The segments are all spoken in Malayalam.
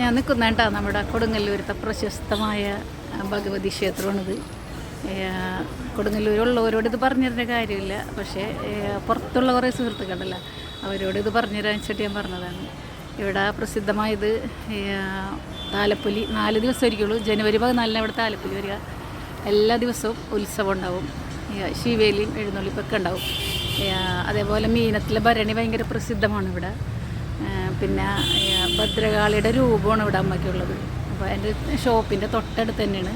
ഞാൻ നിൽക്കുന്ന കേട്ടോ നമ്മുടെ കൊടുങ്ങല്ലൂരത്തെ പ്രശസ്തമായ ഭഗവതി ക്ഷേത്രമാണിത്. കൊടുങ്ങല്ലൂരുള്ളവരോട് ഇത് പറഞ്ഞതിന്റെ കാര്യമില്ല. പക്ഷേ പുറത്തുള്ള കുറേ സുഹൃത്തുക്കളല്ല അവരോട് ഇത് പറഞ്ഞുതരാൻ വെച്ചിട്ട് ഞാൻ പറഞ്ഞതാണ്. ഇവിടെ പ്രസിദ്ധമായത് താലപ്പൊലി നാല് ദിവസം ഒരിക്കുള്ളൂ ജനുവരി പതിനാലിന് ഇവിടെ താലപ്പൊലി വരിക. എല്ലാ ദിവസവും ഉത്സവം ഉണ്ടാവും. ശിവേലിയും എഴുന്നള്ളിപ്പൊക്കെ ഉണ്ടാവും. അതേപോലെ മീനത്തിലെ ഭരണി ഭയങ്കര പ്രസിദ്ധമാണ് ഇവിടെ. പിന്നെ ഭദ്രകാളിയുടെ രൂപമാണ് ഇവിടെ അമ്മയ്ക്കുള്ളത്. അപ്പോൾ എന്റെ ഷോപ്പിന്റെ തൊട്ടടുത്ത് തന്നെയാണ്.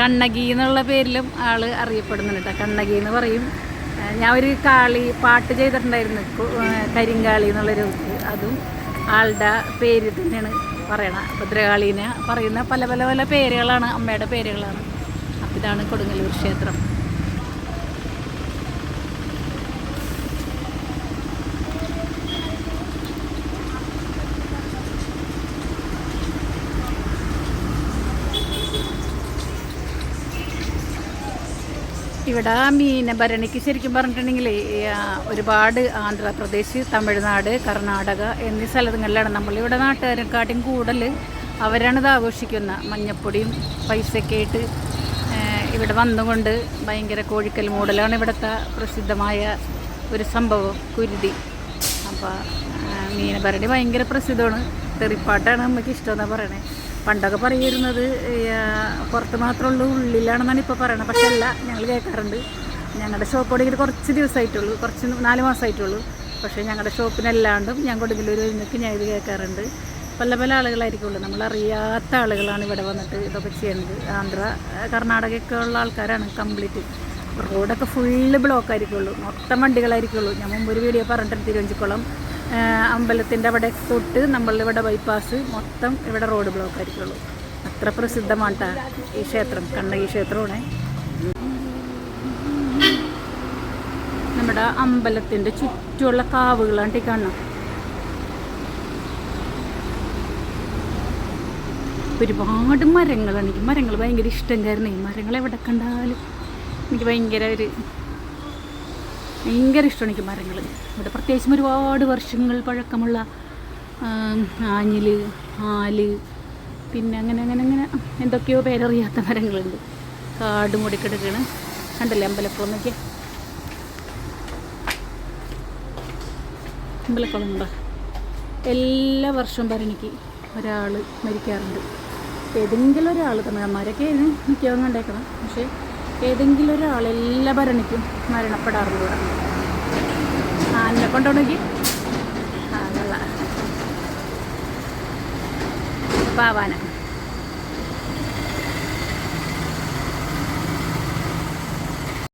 കണ്ണകി എന്നുള്ള പേരിലും ആൾ അറിയപ്പെടുന്നുണ്ട് കണ്ണകി എന്ന് പറയും. ഞാൻ ഒരു കാളി പാട്ട് ചെയ്തിട്ടുണ്ടായിരുന്നു. കരിങ്കാളി എന്നുള്ളൊരു ഇത്. അതും ആളുടെ പേര് തന്നെയാണ് പറയണ. ഭദ്രകാളീനെ പറയുന്ന പല പല പല പേരുകളാണ് അമ്മയുടെ പേരുകളാണ്. അപ്പോൾ ഇതാണ് കൊടുങ്ങല്ലൂർ ക്ഷേത്രം. ഇവിടെ മീനഭരണിക്ക് ശരിക്കും പറഞ്ഞിട്ടുണ്ടെങ്കിൽ ഒരുപാട് ആന്ധ്രാപ്രദേശ് തമിഴ്നാട് കർണാടക എന്നീ സ്ഥലങ്ങളിലാണ് നമ്മളിവിടെ നാട്ടുകാരെക്കാട്ടിയും കൂടുതൽ അവരാണ് ഇത് ആഘോഷിക്കുന്ന. മഞ്ഞപ്പൊടിയും പൈസയൊക്കെ ആയിട്ട് ഇവിടെ വന്നുകൊണ്ട് ഭയങ്കര കോഴിക്കൽ മൂടലാണ് ഇവിടുത്തെ പ്രസിദ്ധമായ ഒരു സംഭവം കുരുതി. അപ്പോൾ മീനഭരണി ഭയങ്കര പ്രസിദ്ധമാണ്. തെറിപ്പാട്ടാണ് നമുക്ക് ഇഷ്ടമെന്നാണ് പറയണേ. പണ്ടൊക്കെ പറയുന്നത് പുറത്ത് മാത്രമേ ഉള്ളൂ ഉള്ളിലാണെന്നാണ് ഇപ്പോൾ പറയണത്. പക്ഷെ അല്ല ഞങ്ങൾ കേൾക്കാറുണ്ട്. ഞങ്ങളുടെ ഷോപ്പ് തുടങ്ങിയിട്ട് കുറച്ച് ദിവസമായിട്ടുള്ളൂ കുറച്ച് നാല് മാസമായിട്ടുള്ളൂ. പക്ഷേ ഞങ്ങളുടെ ഷോപ്പിനല്ലാണ്ടും ഞാൻ കൊടുങ്ങല്ലൂർ വരുന്നൊക്കെ ഞാൻ ഇത് കേൾക്കാറുണ്ട്. പല പല ആളുകളായിരിക്കുള്ളൂ നമ്മളറിയാത്ത ആളുകളാണ് ഇവിടെ വന്നിട്ട് ഇതൊക്കെ ചെയ്യുന്നത്. ആന്ധ്ര കർണാടകയൊക്കെ ഉള്ള ആൾക്കാരാണ് കംപ്ലീറ്റ് റോഡൊക്കെ ഫുള്ള് ബ്ലോക്ക് ആയിരിക്കുള്ളൂ. മൊത്തം വണ്ടികളായിരിക്കുള്ളൂ. ഞാൻ മുമ്പ് ഒരു വീഡിയോ പറഞ്ഞിട്ടുണ്ട് തിരുവഞ്ചിക്കുളം. അമ്പലത്തിന്റെ അവിടെ തൊട്ട് നമ്മളിവിടെ ബൈപ്പാസ് മൊത്തം ഇവിടെ റോഡ് ബ്ലോക്ക് ആയിരിക്കുള്ളൂ. അത്ര പ്രസിദ്ധമാണ് ഈ ക്ഷേത്രം. കണ്ണകി ക്ഷേത്രമാണ്. നമ്മുടെ അമ്പലത്തിന്റെ ചുറ്റുമുള്ള കാവുകളാണ് ഈ കാണുന്നത് ഒരുപാട് മരങ്ങളാണ്. എനിക്ക് മരങ്ങൾ ഭയങ്കര ഇഷ്ടം കാരണം ഈ മരങ്ങൾ എവിടെ കണ്ടാലും എനിക്ക് ഭയങ്കര ഒരു ഭയങ്കര ഇഷ്ടമാണ് എനിക്ക് മരങ്ങൾ ഇവിടെ പ്രത്യേകിച്ചും ഒരുപാട് വർഷങ്ങൾ പഴക്കമുള്ള ആഞ്ഞിൽ ആൽ പിന്നെ അങ്ങനെ അങ്ങനെ അങ്ങനെ എന്തൊക്കെയോ പേരറിയാത്ത മരങ്ങളുണ്ട്. കാട് മൂടിക്കിടക്കാണ് കണ്ടല്ലേ അമ്പലക്കുളമൊക്കെ അമ്പലക്കുളം ഉണ്ടോ? എല്ലാ വർഷവും ഭരണിക്ക് ഒരാൾ മരിക്കാറുണ്ട്. ഏതെങ്കിലും ഒരാൾ തമിഴന്മാരൊക്കെ ഇതിന് മിക്കവാറും കണ്ടേക്കണം പക്ഷേ ഏതെങ്കിലും ഒരാൾ എല്ലാ ഭരണിക്കും മരണപ്പെടാറുണ്ട് ഇവിടെ. ആ എന്നെ കൊണ്ടുപോകണമെങ്കിൽ ആ കൊള്ളാം. പാവാന.